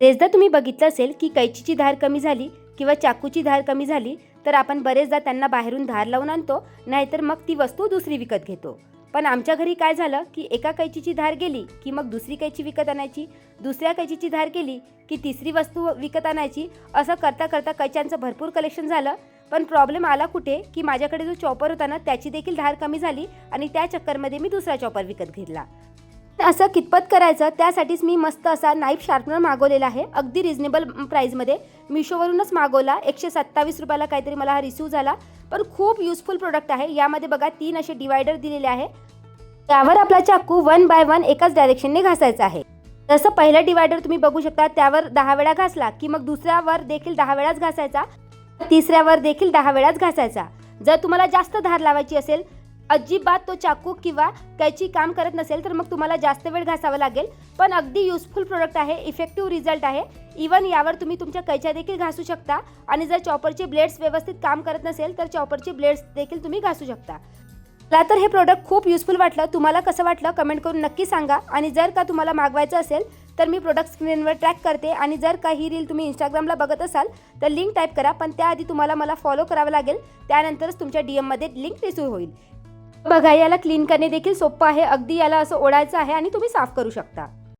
बरेचदा तुम्ही बघितलं असेल की कैचीची धार कमी झाली किंवा चाकूची धार कमी झाली तर आपण बरेचदा त्यांना बाहेरून धार लावून आणतो नाहीतर मग ती वस्तू दुसरी विकत घेतो. पण आमच्या घरी काय झालं की एका कैचीची धार गेली की मग दुसरी कैची विकत आणायची दुसऱ्या कैचीची धार गेली की तिसरी वस्तू विकत आणायची असं करता करता कैच्यांचं भरपूर कलेक्शन झालं. पण प्रॉब्लेम आला कुठे की माझ्याकडे जो चॉपर होता ना त्याची देखील धार कमी झाली आणि त्या चक्करमध्ये मी दुसरा चॉपर विकत घेतला. असं कितपत करायचं? त्यासाठीच मी मस्त असा नाईफ शार्पनर मागवलेला आहे. अगदी रिझनेबल प्राईजमध्ये मिशोवरूनच मागवला. एकशे सत्तावीस रुपयाला काहीतरी मला हा रिसीव झाला. पण खूप युजफुल प्रोडक्ट आहे. यामध्ये बघा तीन असे डिवायडर दिलेले आहे. त्यावर आपला चाकू वन बाय वन एकाच डायरेक्शनने घासायचा आहे. जसं पहिलं डिवायडर तुम्ही बघू शकता त्यावर दहा वेळा घासला की मग दुसऱ्यावर देखील दहा वेळाच घासायचा. तिसऱ्यावर देखील दहा वेळाच घासायचा. जर तुम्हाला जास्त धार लावायची असेल अजिबात तो चाकू किंवा कैची काम करत नसेल तर मग तुम्हाला जास्त वेळ घासावा लागेल. पण अगदी युजफुल प्रोडक्ट आहे इफेक्टिव्ह रिझल्ट आहे. इवन यावर तुम्ही तुमच्या कैच्या देखील घासू शकता. आणि जर चॉपरचे ब्लेड्स व्यवस्थित काम करत नसेल तर चॉपरचे ब्लेड्स देखील तुम्ही घासू शकता. मला तर हे प्रोडक्ट खूप युजफुल वाटलं. तुम्हाला कसं वाटलं कमेंट करून नक्की सांगा. आणि जर का तुम्हाला मागवायचं असेल तर मी प्रोडक्ट स्क्रीनवर ट्रॅक करते. आणि जर का ही रील तुम्ही इंस्टाग्रामला बघत असाल तर लिंक टाईप करा. पण त्याआधी तुम्हाला मला फॉलो करावं लागेल. त्यानंतरच तुमच्या डी एममध्ये लिंक रिसीव होईल. बघा याला क्लीन करणे देखील सोपं आहे. अगदी याला असं ओढायचं आहे आणि तुम्ही साफ करू शकता.